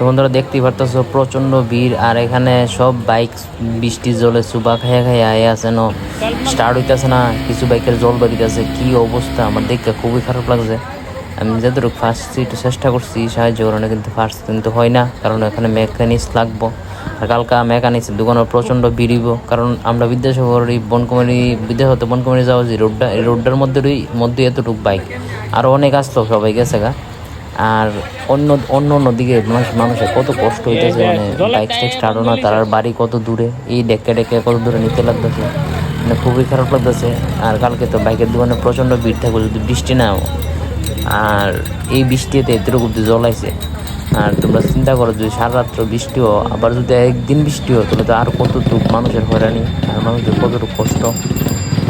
তো বন্ধুরা দেখতেই পারতেছো, প্রচণ্ড ভিড়, আর এখানে সব বাইক বৃষ্টির জলে সুবা খাইয়া খাইয়া আয়ে আছে ন। স্টার্ট হইতেছে না, কিছু বাইকের জল বেরিতেছে, কি অবস্থা? আমার দেখতে খুবই খারাপ লাগছে। আমি যতটুকু ফার্স্ট একটু চেষ্টা করছি, সাহায্য করানো কিন্তু ফার্স্ট কিন্তু হয় না, কারণ এখানে মেকানিক্স লাগবো। আর কালকা মেকানিক্সের দোকানে প্রচণ্ড ভিড়িব কারণ আমরা বিদ্যাসাগর এই বনকুমারী বিদ্যাসাগর বনকুমারী যাওয়া যে রোডটা এই রোডটার মধ্যে মধ্যে এতটুকু বাইক আরও অনেক আসতো সবাই গেছে গা। আর অন্য অন্য অন্য দিকে মানুষ মানুষের কত কষ্ট হইতেছে মানে বাইক টাইক স্টার্ট না তার বাড়ি কত দূরে এই ডেকে ডেকে কত দূরে নিতে লাগতেছে। মানে খুবই খারাপ লাগতেছে। আর কালকে তো বাইকের দোকানে প্রচণ্ড ভিড় থাকবে যদি বৃষ্টি না। আর এই বৃষ্টিতে এতটুকু আইছে। আর তোমরা চিন্তা করো যদি সারা রাত্র বৃষ্টি হো আবার যদি একদিন বৃষ্টি হয় তাহলে তো আর কতটুকু মানুষের হয়রানি আর মানুষের কতটুকু কষ্ট।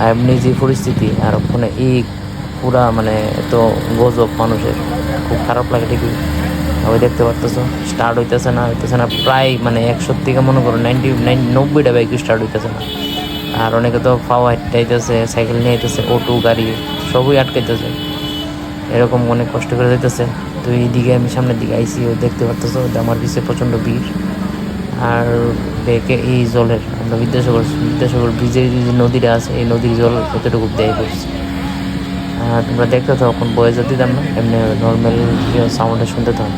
আর এমনি যে পরিস্থিতি আর ওখানে এই পুরা মানে এত গজব মানুষের। খুব খারাপ লাগে ঠিকই ওই দেখতে পারতেছো স্টার্ট হইতেছে না হইতেছে না, প্রায় মানে একশো থেকে মনে করো নাইনটি নাইন নব্বইটা বাইক স্টার্ট হইতেছে না। আর অনেকে তো পাওয়া হাইটাইতেছে সাইকেল নিয়ে আইতেছে অটো গাড়ি সবই আটকাইতেছে। এরকম অনেক কষ্ট করে যেতেছে তো এইদিকে আমি সামনের দিকে আইসি দেখতে পারতেছো আমার পিছিয়ে প্রচণ্ড ভিড়। আর বেকে এই জলের, আমরা বিদ্যাসাগর বিদ্যাসাগর ব্রিজের যে নদীটা আছে, এই নদীর জল এতটুকু দেয় আর তোমরা দেখতে থাকো বয়ে যেতে দিতাম না এমনি নর্মাল সাউন্ডে শুনতে থাকো।